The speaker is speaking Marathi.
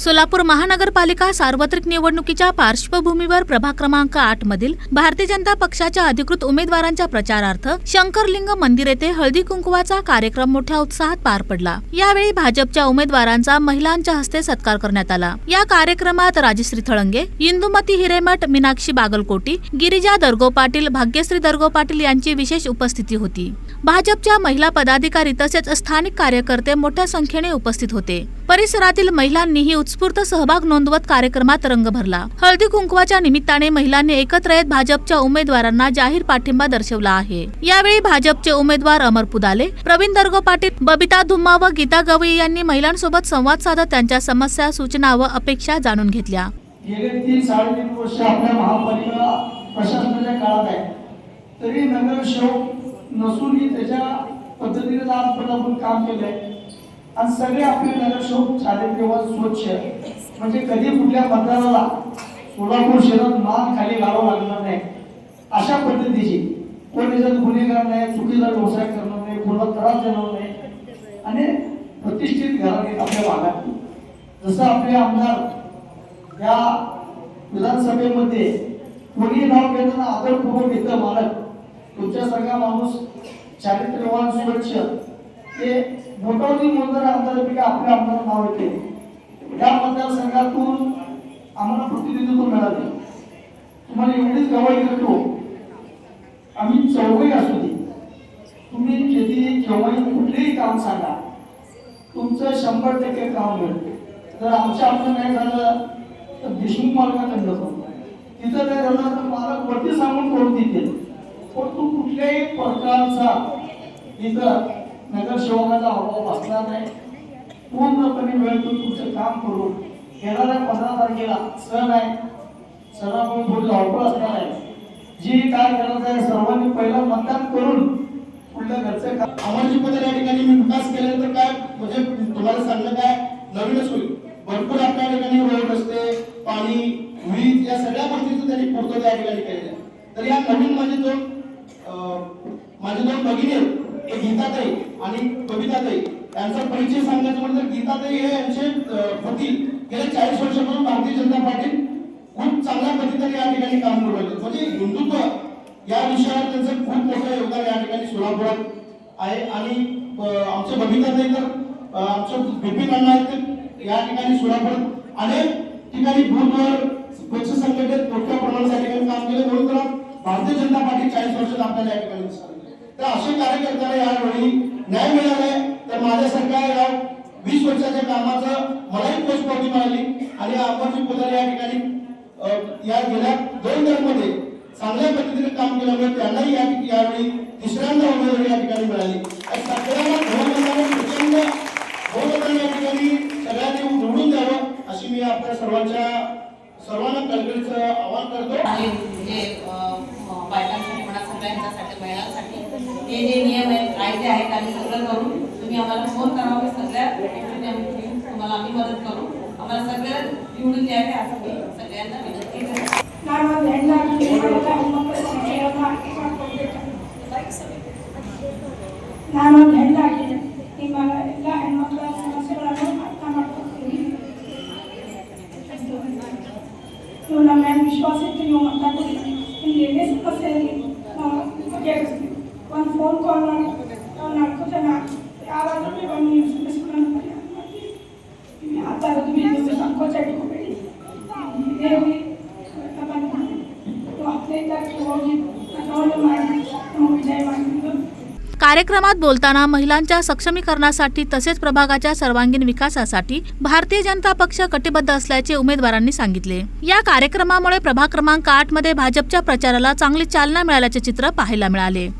सोलापूर महानगरपालिका सार्वत्रिक निवडणुकीच्या पार्श्वभूमीवर प्रभाग क्रमांक आठ मधील भारतीय जनता पक्षाच्या अधिकृत उमेदवारांच्या प्रचारार्थ शंकरलिंग मंदिर येथे हळदी कुंकवाचा कार्यक्रम मोठ्या उत्साहात पार पडला. यावेळी भाजपच्या उमेदवारांचा महिलांच्या हस्ते सत्कार करण्यात आला. या कार्यक्रमात राजश्री थळंगे इंदुमती हिरेमठ मीनाक्षी बागलकोटी गिरिजा दर्गो पाटील भाग्यश्री दर्गो पाटील यांची विशेष उपस्थिती होती. भाजपच्या महिला पदाधिकारी तसेच स्थानिक कार्यकर्ते मोठ्या संख्येने उपस्थित होते. परिसरातील महिलांनीही उत्स्फूर्त सहभाग नोंदवत कार्यक्रमात रंग भरला. हळदी कुंकवाच्या निमित्ताने महिलांनी एकत्र येत भाजपच्या उमेदवारांना जाहीर पाठिंबा दर्शवला आहे. यावेळी भाजपचे उमेदवार अमर पुदाले प्रवीण दर्गो पाटील बबिता धुम्मा व गीता गवई यांनी महिलांसोबत संवाद साधत त्यांच्या समस्या सूचना व अपेक्षा जाणून घेतल्या. गेले तीन साडेतीन वर्ष आपल्या महापालिका प्रशासनाच्या काळात आहे. तरी नगरसेवक नसूनही त्याच्या पद्धतीने आजपर्यंत आपण काम केलंय. आणि सगळे आपले नगरसेवक चारित्र्य व स्वच्छ. म्हणजे कधी कुठल्या मतदाराला सोलापूर शहरात मान खाली घालावं लागणार नाही. अशा पद्धतीची. कोणी जर गुन्हेगार नाही चुकीचा व्यवसाय करणार नाही कोणाला त्रास देणार नाही. आणि प्रतिष्ठित घराने आपल्या भागात. जसं आपले आमदार या विधानसभेमध्ये कोणी नाव घेताना आदरपूर्वक येतं मालक तुमच्यासारखा माणूस चारित्र्यवान स्वच्छ ते मोठावती मोलदार आमदारापैकी आपल्या आमदार नाव येते. या मतदारसंघातून आम्हाला प्रतिनिधित्व मिळाले. तुम्हाला एवढीच गवाही करतो आम्ही चौघही असू दे. तुम्ही किती केव्हाही कुठलेही काम सांगा. तुमचं शंभर टक्के काम मिळते जर आमच्या आपलं नाही झालं तर देशमुख मालकाकडनं करू. तिथं नाही झालं तर मालक वरती सांगून करून देते पण तू कुठल्याही प्रकारचा इथं नगरसेवकाचा अभाव असणार नाही. पूर्णपणे वेळ तुमचं काम करून येणाऱ्या पंधरा तारखेला सण आहे. सणामुळे थोडी धावपळ असणार आहे. जी काय करायचं आहे सर्वांनी पहिलं मतदान करून पुढल्या घरचं काम आम्हाला पत्र या ठिकाणी मी विकास केल्यानंतर काय? म्हणजे तुम्हाला सांगणं काय? नवीनच होईल. भरपूर आपल्या ठिकाणी रोड रस्ते पाणी वीज या सगळ्या गोष्टीचं त्यांनी पूर्तता या ठिकाणी केलेल्या तर या नवीन माझे दोन माझे दोन भगिनी आहेत. ते गीताताई आणि कविताताई यांचा परिचय सांगायचं म्हणजे गीताताई हे यांचे वकील. पती गेल्या चाळीस वर्षापासून भारतीय जनता पार्टी खूप चांगल्या पद्धतीने या ठिकाणी काम करू लागले म्हणजे हिंदुत्व या विषयावर त्यांचं खूप मोठं योगदान या ठिकाणी सोलापुरात आहे. आणि आमचे बबिता तर आमचं बिपिन अण्णा आहेत ते या ठिकाणी सोलापुरात अनेक ठिकाणी बूथवर स्वच्छ संघटनेत मोठ्या प्रमाणात या ठिकाणी काम केलं. म्हणून तर भारतीय जनता पार्टी चाळीस वर्षात आपल्याला या ठिकाणी दिसणार तर असे कार्यकर्त्याला यावेळी न्याय मिळाला तर माझ्यासारख्या या वीस वर्षाच्या कामाचं मलाही पोच पावती मिळाली. आणि अमरजी पुजारी या ठिकाणी या गेल्या दोन मध्ये चांगल्या पद्धतीने काम केल्यामुळे त्यांनाही या यावेळी तिसऱ्यांदा उमेदवारी या ठिकाणी मिळाली. आणि सगळ्यांना प्रचंड बहुमताने या ठिकाणी सगळ्यांनी निवडून द्यावं अशी मी आपल्या सर्वांच्या सर्वांना कळकळीचं आवाहन करतो. आणि म्हणजे अं, म- बायकांसाठी म्हणा सगळ्यांच्यासाठी महिलांसाठी हे जे नियम आहेत कायदे आहेत आम्ही सगळं करू तुम्ही आम्हाला फोन करावा मी सगळ्या गोष्टी आम्ही तुम्हाला आम्ही मदत करू आम्हाला सगळ्या निवडून द्यावे असं मी सगळ्यांना विनंती करते ನಾನು ಒಂದು ಹೆಣ್ಣಾಗಿ ಹೆಣ್ಮಕ್ಳ ಸಂಶಯವನ್ನು ನಾನೊಂದು ಹೆಣ್ಣಾಗಿ ನಿಮ್ಮ ಎಲ್ಲ ಹೆಣ್ಮಕ್ಳ ಸಮಸ್ಯೆಗಳನ್ನು ಅರ್ಥ ಮಾಡ್ಕೊಳ್ತೀನಿ ನೀವು ನಮ್ಮ ಮೇಲೆ ವಿಶ್ವಾಸ ಇಟ್ಟು ನೀವು ಮಾತಾಡ್ತೀವಿ ನಿಮ್ಗೆ ಏನೇ ಸಮಸ್ಯೆ ಇರಲಿ ನಾವು ಬಗೆಹರಿಸ್ತೀವಿ ಒಂದು ಫೋನ್ ಕಾಲ್ ಮಾಡಿ ನಾವು ನಾಲ್ಕು ಜನ ಯಾರಾದರೂ ನೀವು ಬಂದು ನೀವು ಸಮಸ್ಯೆಗಳನ್ನು ಪರಿಹಾರ ಮಾಡ್ತೀವಿ ನೀವು ಆ ಥರದ್ದು ನೀವು ಸಂಕೋಚ ಇಟ್ಕೋಬೇಡಿ ದೇವಿ ಹತ್ತನೇ ತಾರೀಕು ಹೋಗಿ ಡೌನ್ಲೋಡ್ कार्यक्रमात बोलताना महिलांच्या सक्षमीकरणासाठी तसेच प्रभागाच्या सर्वांगीण विकासासाठी भारतीय जनता पक्ष कटिबद्ध असल्याचे उमेदवारांनी सांगितले. या कार्यक्रमामुळे प्रभाग क्रमांक आठमध्ये भाजपच्या प्रचाराला चांगली चालना मिळाल्याचे चित्र पाहायला मिळाले.